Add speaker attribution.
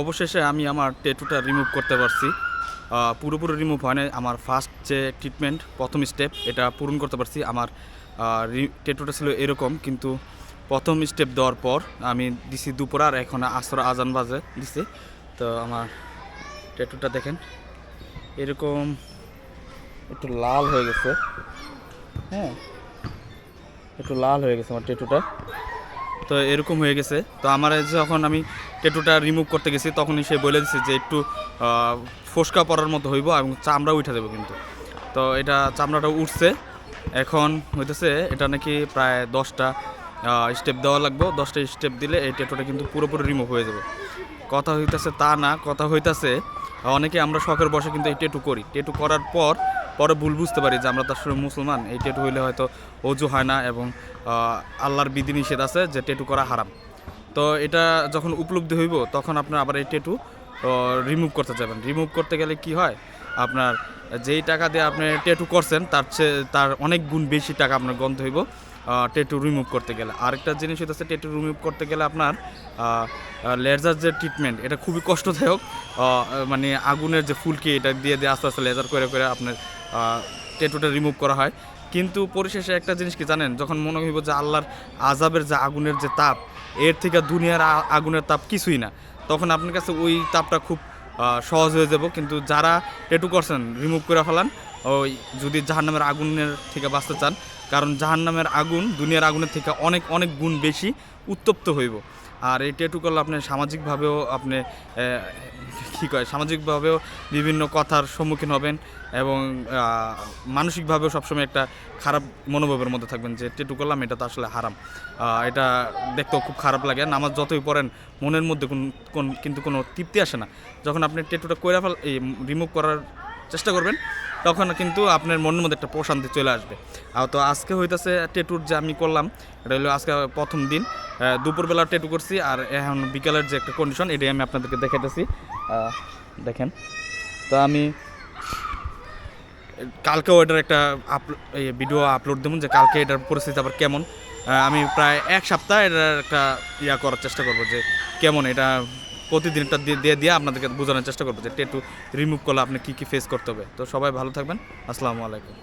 Speaker 1: অবশেষে আমি আমার টেটুটা রিমুভ করতে পারছি। পুরোপুরি রিমুভ হয় নাই আমার ফার্স্ট যে ট্রিটমেন্ট প্রথম স্টেপ এটা পূরণ করতে পারছি। আমার টেটুটা ছিল এরকম, কিন্তু প্রথম স্টেপ দেওয়ার পর আমি দিছি দুপুর, আর এখন আসর আজান বাজে দিছি। তো আমার টেটুটা দেখেন, এরকম একটু লাল হয়ে গেছে। হ্যাঁ একটু লাল হয়ে গেছে আমার টেটুটা তো এরকম হয়ে গেছে। তো আমার যখন আমি টেটুটা রিমুভ করতে গেছি, তখনই সে বলে দিছে যে একটু ফোসকা পড়ার মতো হইব এবং চামড়া উঠে দেবে কিন্তু। তো এটা চামড়াটা উঠছে। এখন হইতেছে এটা নাকি প্রায় দশটা স্টেপ দেওয়া লাগবে। দশটা স্টেপ দিলে এই টেটুটা কিন্তু পুরোপুরি রিমুভ হয়ে যাবে। কথা হইতাছে তা না, কথা হইতাছে, অনেকে আমরা শখের বসে কিন্তু এই টেটু করি। টেটু করার পর পরে ভুল বুঝতে পারি যে আমরা তো আসলে মুসলমান, এই টেটু হইলে হয়তো অজু হয় না এবং আল্লাহর বিধিনিষেধ আছে যে টেটু করা হারাম। তো এটা যখন উপলব্ধি হইব তখন আপনার আবার এই টেটু রিমুভ করতে যাবেন। রিমুভ করতে গেলে কি হয়? আপনার যেই টাকা দিয়ে আপনি টেটু করছেন, তার চেয়ে, তার অনেক গুণ বেশি টাকা আপনার গন্ধ হইব টেটু রিমুভ করতে গেলে। আরেকটা জিনিস হচ্ছে টেটু রিমুভ করতে গেলে আপনার লেজার যে ট্রিটমেন্ট এটা খুবই কষ্টদায়ক মানে আগুনের যে ফুলকি, এটা দিয়ে দিয়ে আস্তে আস্তে লেজার করে করে আপনার টেটুটা রিমুভ করা হয়। কিন্তু পরিশেষে একটা জিনিস কি জানেন, যখন মনে হইব যে আল্লাহর আজাবের যে আগুনের যে তাপ, এর থেকে দুনিয়ার আগুনের তাপ কিছুই না, তখন আপনার কাছে ওই তাপটা খুব সহজ হয়ে যাব। কিন্তু যারা টেটু করছেন রিমুভ করে ফেলান। ওই যদি জাহান্নামের আগুনের থেকে বাঁচতে চান। কারণ জাহান্নামের আগুন, দুনিয়ার আগুনের থেকে অনেক অনেক গুণ বেশি উত্তপ্ত হইব। আর এই টেটু করলে আপনি সামাজিকভাবেও আপনি কী কয়, সামাজিকভাবেও বিভিন্ন কথার সম্মুখীন হবেন এবং মানসিকভাবেও সবসময় একটা খারাপ মনোভাবের মধ্যে থাকবেন যে ট্যাটু করলাম এটা তো আসলে হারাম। এটা দেখতেও খুব খারাপ লাগে। নামাজ যতই পড়েন, মনের মধ্যে কোন কোন, কিন্তু কোনো তৃপ্তি আসে না। যখন আপনি টেটুটা করে ফেল, এই রিমুভ করার চেষ্টা করবেন, তখন কিন্তু আপনার মনের মধ্যে একটা প্রশান্তি চলে আসবে। আর তো আজকে হইতেছে টেটুর যে আমি করলাম, এটা হলো আজকে প্রথম দিন। দুপুরবেলা টেটু করছি, আর এখন বিকালের যে একটা কন্ডিশন এটাই আমি আপনাদেরকে দেখাইতেছি। দেখেন, তো আমি কালকেও এটার একটা এই ভিডিও আপলোড দেবো যে কালকে এটার পরিস্থিতি আবার কেমন। আমি প্রায় এক সপ্তাহ এটার একটা ইয়া করার চেষ্টা করব যে কেমন এটা প্রতিদিন একটা দিয়ে দিয়ে আপনাদেরকে বোঝানোর চেষ্টা করব যে টেটু রিমুভ করলে আপনি কী কী ফেস করতে হবে। তো সবাই ভালো থাকবেন। আসসালামু আলাইকুম।